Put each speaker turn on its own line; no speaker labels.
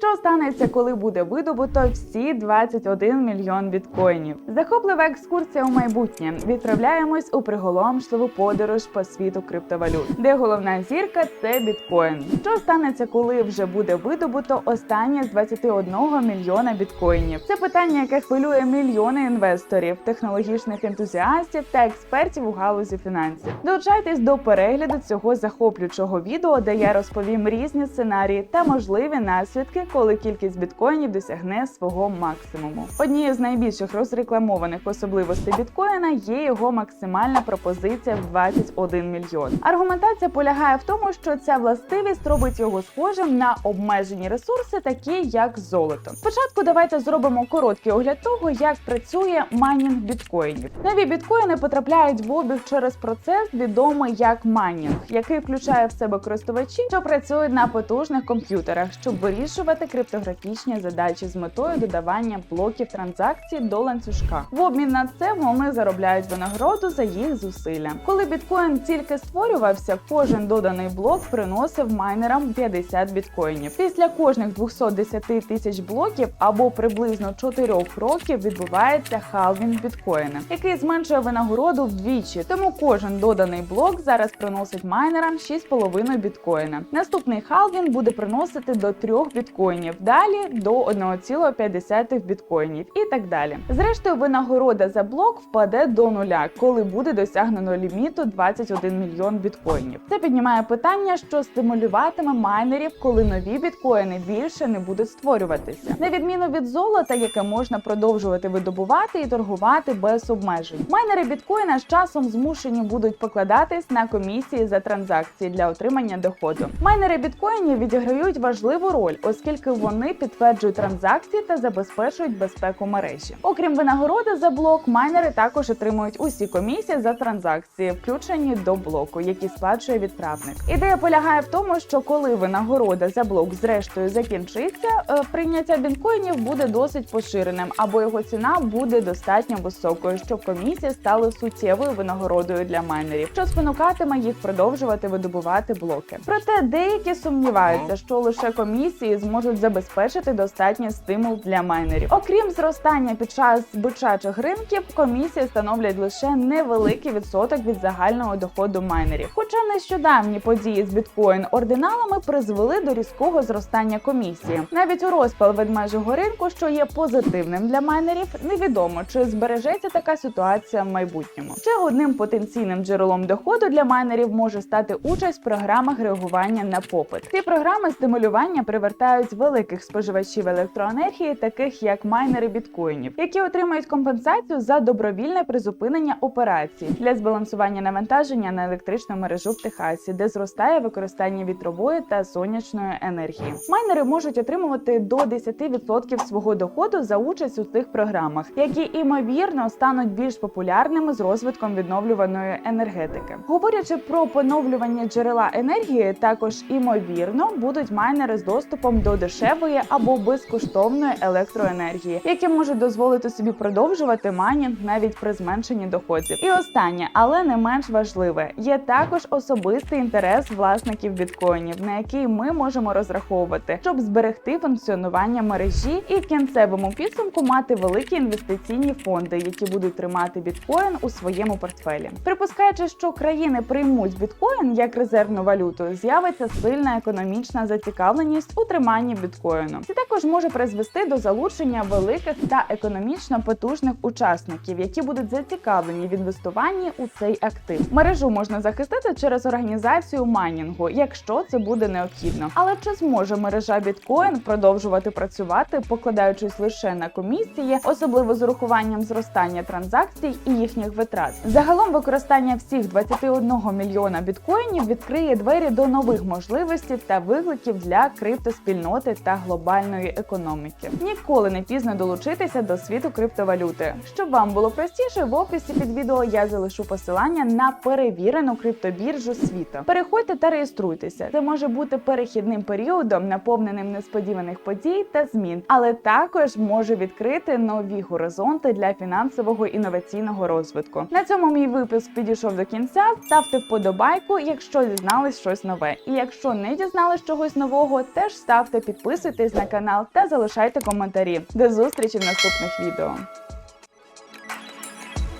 Що станеться, коли буде видобуто всі 21 мільйон біткоїнів? Захоплива екскурсія у майбутнє. Відправляємось у приголомшливу подорож по світу криптовалют, де головна зірка це біткоін. Що станеться, коли вже буде видобуто останнє з 21 мільйона біткоїнів? Це питання, яке хвилює мільйони інвесторів, технологічних ентузіастів та експертів у галузі фінансів. Долучайтесь до перегляду цього захоплюючого відео, де я розповім різні сценарії та можливі наслідки, коли кількість біткоїнів досягне свого максимуму. Однією з найбільших розрекламованих особливостей біткоїна є його максимальна пропозиція в 21 мільйон. Аргументація полягає в тому, що ця властивість робить його схожим на обмежені ресурси, такі як золото. Спочатку давайте зробимо короткий огляд того, як працює майнінг біткоїнів. Нові біткоїни потрапляють в обіг через процес, відомий як майнінг, який включає в себе користувачі, що працюють на потужних комп'ютерах, щоб вирішувати криптографічні задачі з метою додавання блоків транзакцій до ланцюжка. В обмін на це вони заробляють винагороду за їх зусилля. Коли біткоін тільки створювався, кожен доданий блок приносив майнерам 50 біткоїнів. Після кожних 210 тисяч блоків або приблизно 4 років відбувається халвінг біткоїна, який зменшує винагороду вдвічі. Тому кожен доданий блок зараз приносить майнерам 6,5 біткоїна. Наступний халвінг буде приносити до 3 біткоїнів, далі до 1,5 біткоїнів і так далі. Зрештою, винагорода за блок впаде до нуля, коли буде досягнено ліміту 21 мільйон біткоїнів. Це піднімає питання, що стимулюватиме майнерів, коли нові біткоїни більше не будуть створюватися. На відміну від золота, яке можна продовжувати видобувати і торгувати без обмежень. Майнери біткоїна з часом змушені будуть покладатись на комісії за транзакції для отримання доходу. Майнери біткоїнів відіграють важливу роль, оскільки вони підтверджують транзакції та забезпечують безпеку мережі. Окрім винагороди за блок, майнери також отримують усі комісії за транзакції, включені до блоку, які сплачує відправник. Ідея полягає в тому, що коли винагорода за блок зрештою закінчиться, е, прийняття біткоїнів буде досить поширеним, або його ціна буде достатньо високою, щоб комісії стали суттєвою винагородою для майнерів, що спонукатиме їх продовжувати видобувати блоки. Проте деякі сумніваються, що лише комісії зможуть забезпечити достатній стимул для майнерів. Окрім зростання під час бичачих ринків, комісії становлять лише невеликий відсоток від загального доходу майнерів. Хоча нещодавні події з біткоін ординалами призвели до різкого зростання комісії. Навіть у розпал ведмежого ринку, що є позитивним для майнерів, невідомо чи збережеться така ситуація в майбутньому. Ще одним потенційним джерелом доходу для майнерів може стати участь в програмах реагування на попит. Ці програми стимулювання привертають великих споживачів електроенергії, таких як майнери біткоїнів, які отримують компенсацію за добровільне призупинення операцій для збалансування навантаження на електричну мережу в Техасі, де зростає використання вітрової та сонячної енергії. Майнери можуть отримувати до 10% свого доходу за участь у цих програмах, які імовірно стануть більш популярними з розвитком відновлюваної енергетики. Говорячи про поновлювання джерела енергії, також імовірно будуть майнери з доступом до дешевої або безкоштовної електроенергії, які можуть дозволити собі продовжувати майнінг навіть при зменшенні доходів. І останнє, але не менш важливе, є також особистий інтерес власників біткоїнів, на який ми можемо розраховувати, щоб зберегти функціонування мережі і в кінцевому підсумку мати великі інвестиційні фонди, які будуть тримати біткоін у своєму портфелі. Припускаючи, що країни приймуть біткоін як резервну валюту, з'явиться сильна економічна зацікавленість у триманні біткоїну. Це також може призвести до залучення великих та економічно потужних учасників, які будуть зацікавлені в інвестуванні у цей актив. Мережу можна захистити через організацію майнінгу, якщо це буде необхідно. Але чи зможе мережа біткоін продовжувати працювати, покладаючись лише на комісії, особливо з урахуванням зростання транзакцій і їхніх витрат? Загалом використання всіх 21 мільйона біткоїнів відкриє двері до нових можливостей та викликів для криптоспільноти та глобальної економіки. Ніколи не пізно долучитися до світу криптовалюти. Щоб вам було простіше, в описі під відео я залишу посилання на перевірену криптобіржу світу. Переходьте та реєструйтеся. Це може бути перехідним періодом, наповненим несподіваних подій та змін, але також може відкрити нові горизонти для фінансового інноваційного розвитку. На цьому мій випуск підійшов до кінця. Ставте вподобайку, якщо дізнались щось нове. І якщо не дізнались чогось нового, теж ставте під підписуйтесь на канал та залишайте коментарі. До зустрічі в наступних відео.